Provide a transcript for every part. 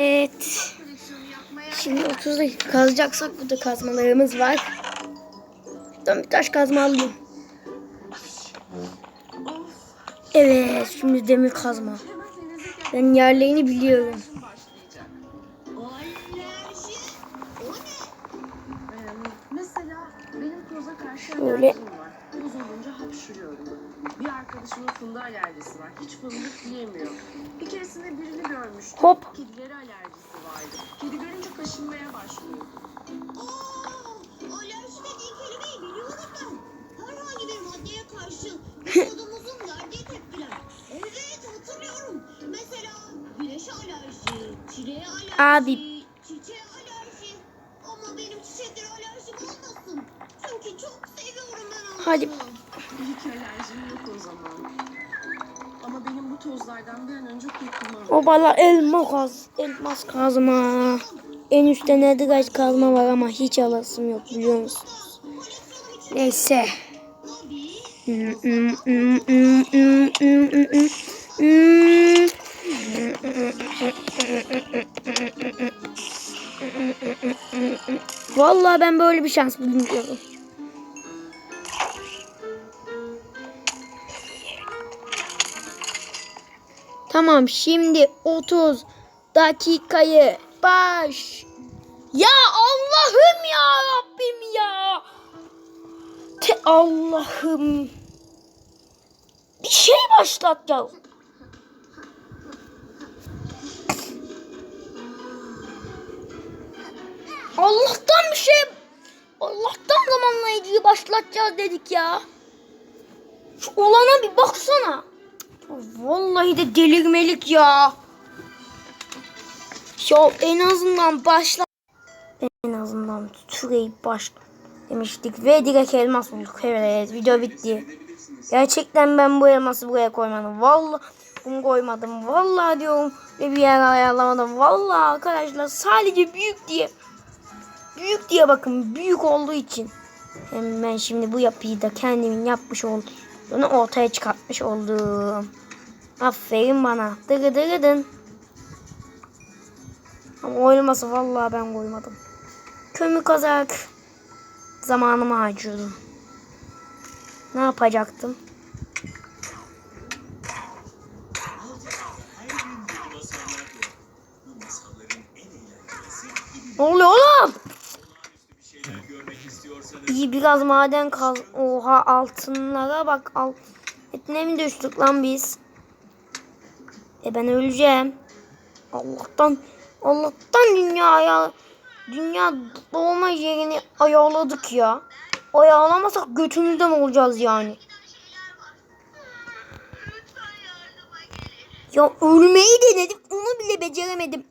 Evet. Şimdi 30 dakika kazacaksak burada kazmalarımız var. Şuradan bir taş kazma alayım. Evet şimdi demir kazma. Ben yerlerini biliyorum. Şöyle. olunca hapşırıyorum. Bir arkadaşımın fındık alerjisi var. Hiç fındık yiyemiyor. Bir keresinde birini görmüştüm. Hop. Kaşınmaya başlıyor. Aa, alerji dediğin kelimeyi biliyorum ben. Herhangi bir maddeye karşı vücudumuzun verdiği tepkiler. Evet hatırlıyorum. Mesela güneşe alerji, çileğe alerji, Abi. çiçeğe alerji. Ama benim çiçeklere alerjim olmasın. Çünkü çok seviyorum ben onları. Hadi. İyi ki alerjim yok o zaman. Ama benim bu tozlardan bir an önce kurtulmam O bana elma kaz, elmas kazma. En üstte nedir kazma var ama hiç alasım yok biliyor musunuz? Neyse. Vallahi ben böyle bir şans bilmiyorum. Tamam şimdi 30 dakikayı baş. Ya Allah'ım ya Rabbim ya. Te Allah'ım. Bir şey başlatacağız. Allah'tan bir şey Allah'tan zamanlayıcıyı başlatacağız dedik ya. Şu olana bir baksana. Vallahi de delirmelik ya. Ya en azından başla. En azından şurayı baş demiştik ve direkt elmas bulduk. Evet video bitti. Gerçekten ben bu elması buraya koymadım. Vallahi bunu koymadım. Vallahi diyorum ve bir yer ayarlamadım. Vallahi arkadaşlar sadece büyük diye büyük diye bakın büyük olduğu için. Hemen şimdi bu yapıyı da kendimin yapmış olduğunu ortaya çıkartmış oldum. Aferin bana. Dıgı dıgıdın. Ama oynaması vallahi ben koymadım. Kömür kazak. Zamanımı harcıyordum. Ne yapacaktım? Ne oluyor oğlum? İyi biraz maden kaz. Oha altınlara bak. Al. Etine mi düştük lan biz? E ben öleceğim. Allah'tan Allah'tan dünyaya dünya doğma yerini ayarladık ya. Ayarlamasak götümüzden olacağız yani. Ya ölmeyi denedim onu bile beceremedim.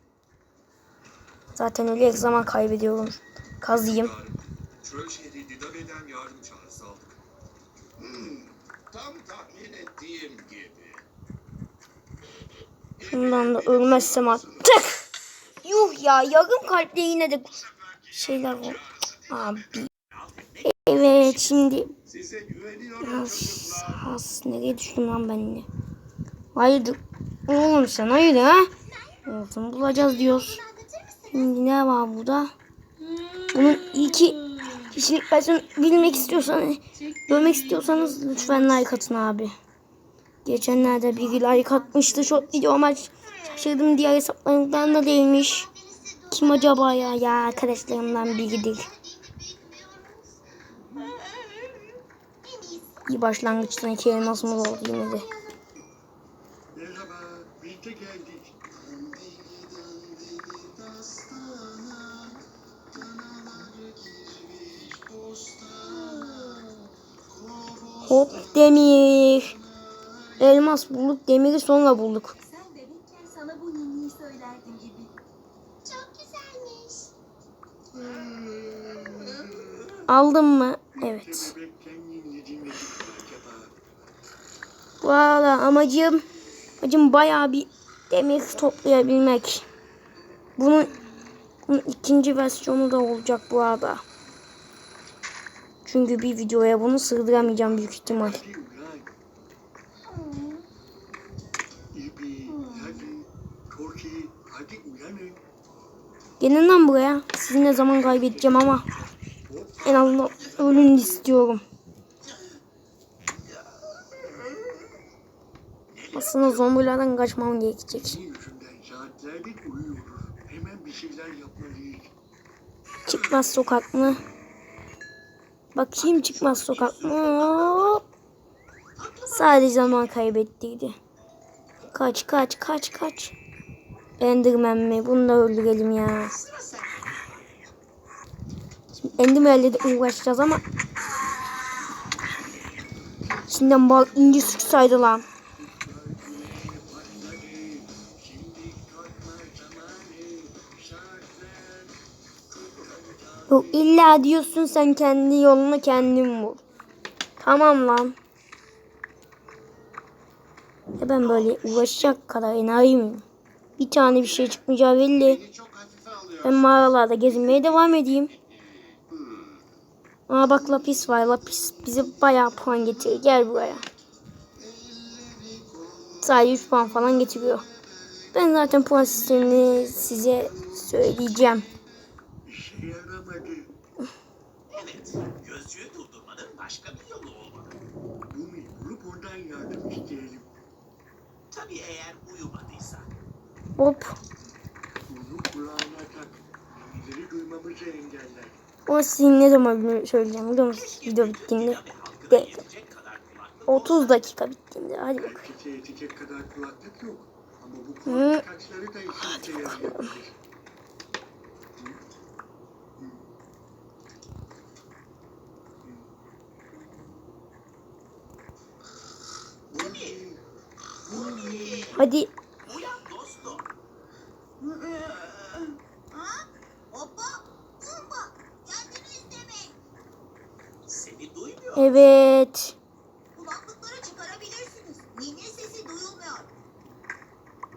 Zaten öyle zaman kaybediyorum. Kazıyım. Şundan da ölmezsem artık. Yuh ya yarım kalple yine de şeyler var. Abi. Evet şimdi Size güveniyorum As, çocuklar. as nereye düştüm lan ben yine? Hayırdır? Oğlum sen hayırdır ha? Olsun bulacağız diyoruz. Şimdi ne var burada? Bunun iki kişilik versiyonu bilmek istiyorsanız, görmek istiyorsanız lütfen like atın abi. Geçenlerde biri like atmıştı. Çok videoma şaşırdım. Diğer hesaplarımdan da değilmiş. Kim acaba ya? Ya arkadaşlarımdan biridir. İyi başlangıçtan iki elmasımız oldu yine de. Hop demir. Elmas bulduk. Demiri sonra bulduk. Sen bebekken sana bu ninniyi söylerdim gibi. Çok güzelmiş. Aldın mı? Evet. Arada amacım, amacım bayağı bir demir toplayabilmek. Bunun, bunun ikinci versiyonu da olacak bu arada. Çünkü bir videoya bunu sığdıramayacağım büyük ihtimal. Gelin lan buraya. Sizi ne zaman kaybedeceğim ama. En azından ölün istiyorum. Aslında zombilerden kaçmam gerekecek. Çıkmaz sokak mı? Bakayım çıkmaz sokak mı? Sadece zaman kaybettiydi. Kaç kaç kaç kaç. Enderman mi? Bunu da öldürelim ya. Şimdi Enderman'le de uğraşacağız ama. İçinden bal ince sıksaydı lan. Yok illa diyorsun sen kendi yolunu kendin bul. Tamam lan. Ya ben böyle uğraşacak kadar enayi miyim? Bir tane bir şey çıkmayacağı belli. Ben mağaralarda gezinmeye devam edeyim. Aa bak lapis var. Lapis bize bayağı puan getiriyor. Gel buraya. Sadece 3 puan falan getiriyor. Ben zaten puan sistemini size söyleyeceğim. İşe. Hop. Bunu kulağına tak. Birileri duymamızı engeller. Ama sizin ne zaman söyleyeceğim biliyor musunuz? Video bittiğinde. Ve halkına De, yetecek kadar kulaklık 30 dakika bittiğinde. Hadi bakalım. Herkese yetecek kadar kulaklık yok. Evet. Kulaklıkları çıkarabilirsiniz. Ninni sesi duyulmuyor.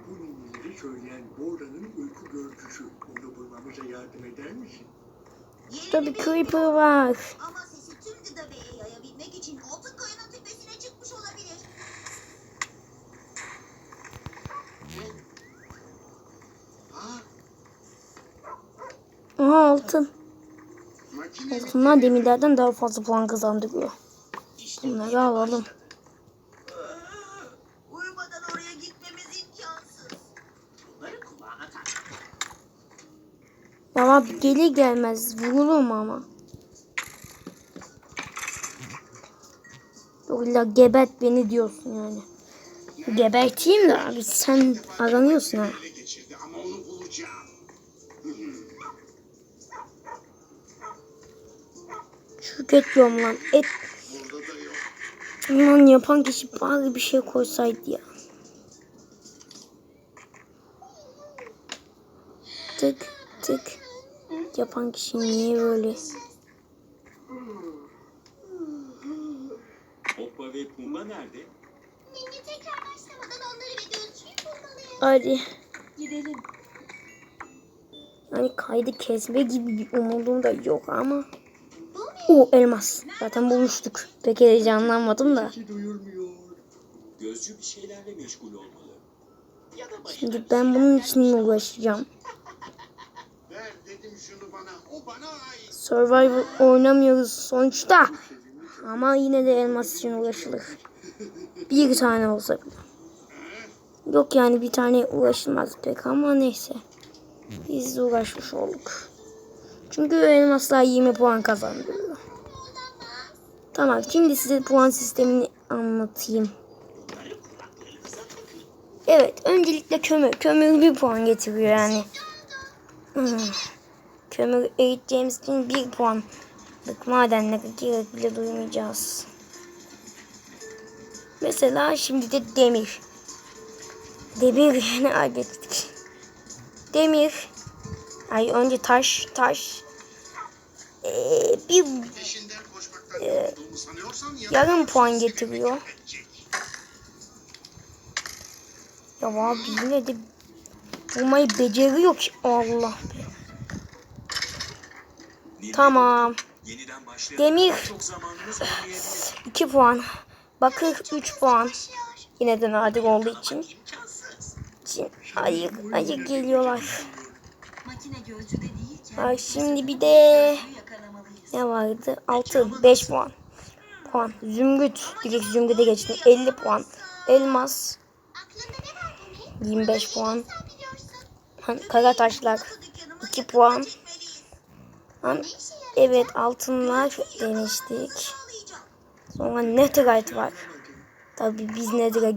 Bu ninnileri söyleyen Bora'nın uyku görüntüsü. Onu bulmamıza yardım eder misin? Yerini Tabii bilmiyorum. Creeper var. Ama sesi tüm Didabe'ye yayabilmek için altın kayanın tepesine çıkmış olabilir. Ha? Aha altın. Makine Altınlar demirlerden daha fazla puan kazandırıyor. Bunları alalım. Abi gelir gelmez vurulurum ama. İlla gebert beni diyorsun yani. Geberteyim de abi sen aranıyorsun ha. ama onu bulacağım. Şirket diyorum lan. Et lan yapan kişi bari bir şey koysaydı ya. Tık tık. Yapan kişi niye böyle? Hoppa ve Pumba nerede? Ninni tekrar başlamadan onları ve gözcüğü bulmalıyım. Hadi. Gidelim. Yani kaydı kesme gibi bir umudum da yok ama. O elmas. Zaten bulmuştuk. Pek heyecanlanmadım da. Gözcü bir şeylerle meşgul olmalı. Şimdi ben bunun için uğraşacağım. Ver dedim şunu bana. O bana ait. Survivor oynamıyoruz sonuçta. Ama yine de elmas için uğraşılır. Bir tane olsa bile. Yok yani bir tane uğraşılmaz pek ama neyse. Biz de uğraşmış olduk. Çünkü elmaslar 20 puan kazandırıyor. Tamam şimdi size puan sistemini anlatayım. Evet öncelikle kömür. Kömür bir puan getiriyor yani. Hmm. Kömür eriteceğimiz için bir puan. Madenlere gerek bile duymayacağız. Mesela şimdi de demir. Demir yani hallettik. Demir. Ay önce taş, taş. Ee, bir Sanıyorsan yarım puan getiriyor. Ya abi yine de bulmayı beceriyor ki Allah be. Tamam. Demir Çok zamanımız olmayabilir. 2 puan. Bakır 3 puan. Yine de nadir olduğu için. İçin ayık ayık geliyorlar. Ay şimdi bir de. Ne vardı? 6 5 puan. Puan. Zümrüt. Direkt zümrüte geçtim. 50 puan. Elmas Aklında ne var Tommy? 25 puan. Kara taşlar 2 puan. Evet altınlar demiştik. Sonra Netherite var. Tabi biz Nether'a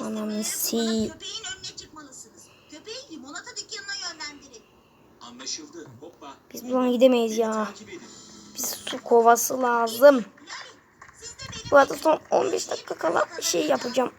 Ananı kestirmelere si. Biz buradan gidemeyiz ya. Biz su kovası lazım. Bu arada son 15 dakika kala bir şey yapacağım.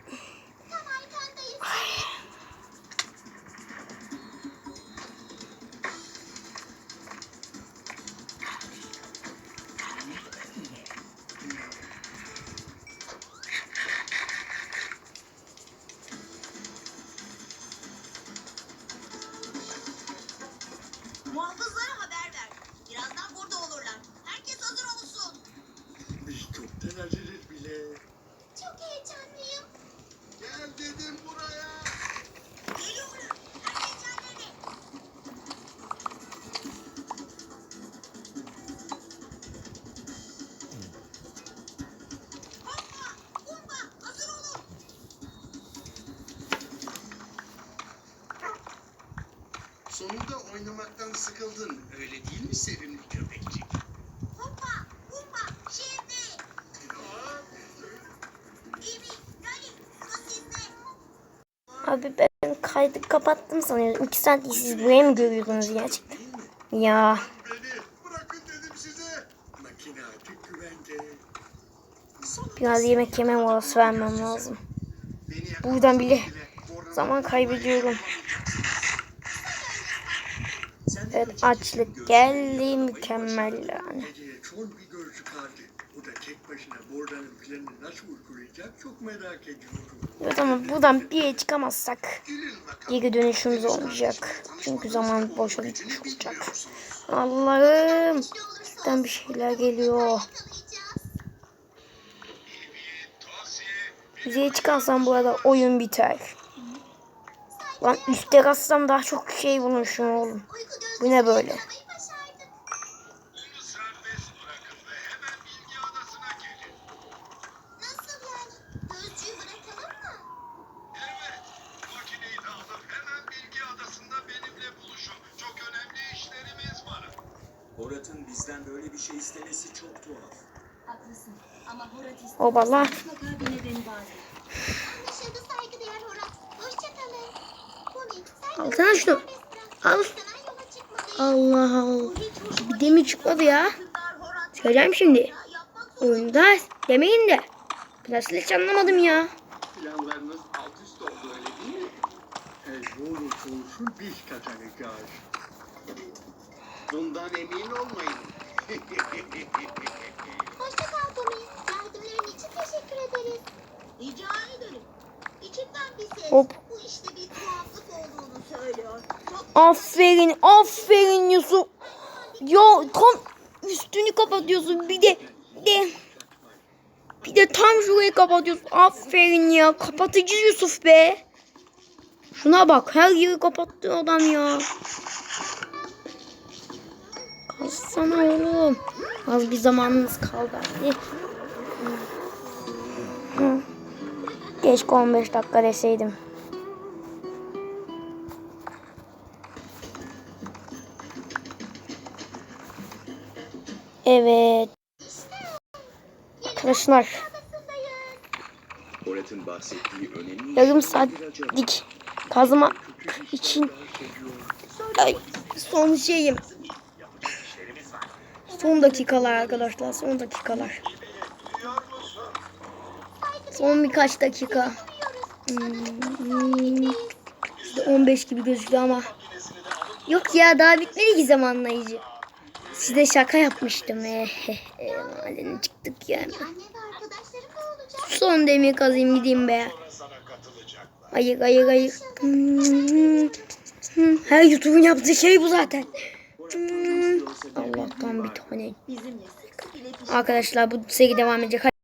Sonunda oynamaktan sıkıldın. Öyle değil mi sevimli köpekçik? Abi ben kaydı kapattım sanıyorum. 2 saat siz buraya mı görüyorsunuz gerçekten? Ya biraz yemek yeme molası vermem lazım. Buradan bile zaman kaybediyorum. Evet açlık geldi mükemmel yani. Kaldı. O da tek başına Borda'nın planını nasıl uygulayacak çok merak ediyorum. Evet ama buradan bir yere çıkamazsak geri dönüşümüz olmayacak. Çünkü zaman boşa gitmiş olacak. Allah'ım. Buradan bir şeyler geliyor. Yüzeye çıkarsam bu arada oyun biter. Lan üstte katsam daha çok şey bulmuşum oğlum. Bu ne böyle? Bir şey istemesi çok tuhaf. Haklısın. Ama Horat istiyor. Obala. Mutlaka bir nedeni vardır. Anlaşıldı saygıdeğer Horat. Hoşçakalın. Pony, sen Alsana şunu. Al. Allah Allah. Bir demir çıkmadı ya. Söyleyeceğim şimdi. Oyunda demeyin de. Biraz hiç anlamadım ya. Planlarınız alt üst oldu öyle değil mi? Olursa olsun biz kazanacağız. Bundan emin olmayın. Hoşça kal Tommy. Yardımların için teşekkür ederiz. Rica ederim. İçimden bir ses Hop. bu işte bir tuhaflık olduğunu söylüyor. Çok Aferin, aferin Yusuf. Ya tam üstünü kapatıyorsun. Bir de, bir de, bir de tam şurayı kapatıyorsun. Aferin ya. Kapatıcı Yusuf be. Şuna bak. Her yeri kapattı adam ya. Kalsana oğlum. Az bir zamanımız kaldı. Hadi. Keşke 15 dakika deseydim. Evet. Arkadaşlar yarım saatlik kazma için ay, son şeyim. Son dakikalar arkadaşlar son dakikalar. Son birkaç dakika. Hmm, işte 15 gibi gözüküyor ama. Yok ya daha bitmedi ki zamanlayıcı. Size şaka yapmıştım. Mahallene çıktık yani. Son demir kazayım gideyim be. Hayır hayır hayır. Hmm, hmm. Her YouTube'un yaptığı şey bu zaten. Allah'tan bir tane. Arkadaşlar bu seri devam edecek.